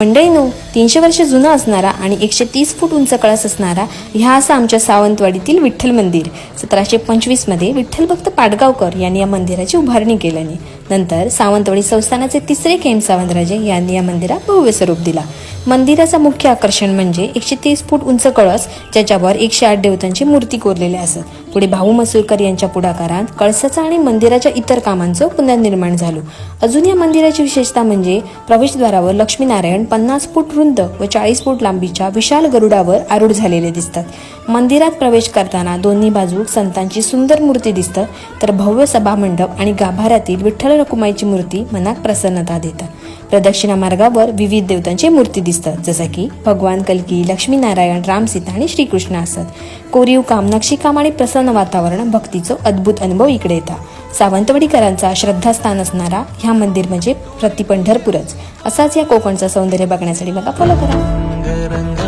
ഉണ്ടായിരുന്നു तीनशे वर्ष जुना असणारा आणि एकशे तीस फूट उंच कळस असणारा ह्या असा आमच्या सावंतवाडीतील विठ्ठल मंदिर. सतराशे पंचवीसमध्ये विठ्ठल भक्त पाडगावकर यांनी या मंदिराची उभारणी केल्याने नंतर सावंतवाडी संस्थानाचे तिसरे केम सावंतराजे यांनी या मंदिरात भव्य स्वरूप दिला. मंदिराचं मुख्य आकर्षण म्हणजे एकशे तीस फूट उंच कळस ज्याच्यावर एकशे आठ देवतांची मूर्ती कोरलेल्या असत. पुढे भाऊ मसूरकर यांच्या पुढाकारात कळसाचं आणि मंदिराच्या इतर कामांचं पुनर्निर्माण झालं. अजून या मंदिराची विशेषता म्हणजे प्रवेशद्वारावर लक्ष्मीनारायण पन्नास फूट रुंद व चाळीस फूट लांबीच्या विशाल गरुडावर आरूढ झालेले दिसतात. मंदिरात प्रवेश करताना दोन्ही बाजूक संतांची सुंदर मूर्ती दिसतं. तर भव्य सभामंडप आणि गाभाऱ्यातील विठ्ठल रकुमाईची मूर्ती मनात प्रसन्नता देतात प्रदक्षिणा मार्गावर विविध देवतांची मूर्ती दिसतात जसं की भगवान कल्की लक्ष्मीनारायण रामसीता आणि श्रीकृष्ण असत. कोरीव काम नक्षीकाम आणि प्रसन्न वातावरण भक्तीचं अद्भुत अनुभव इकडे येतात. सावंतवाडीकरांचा श्रद्धास्थान असणारा ह्या मंदिर म्हणजे प्रति पंढरपूरच असाच या कोकणचं सौंदर्य बघण्यासाठी बघा फॉलो करा.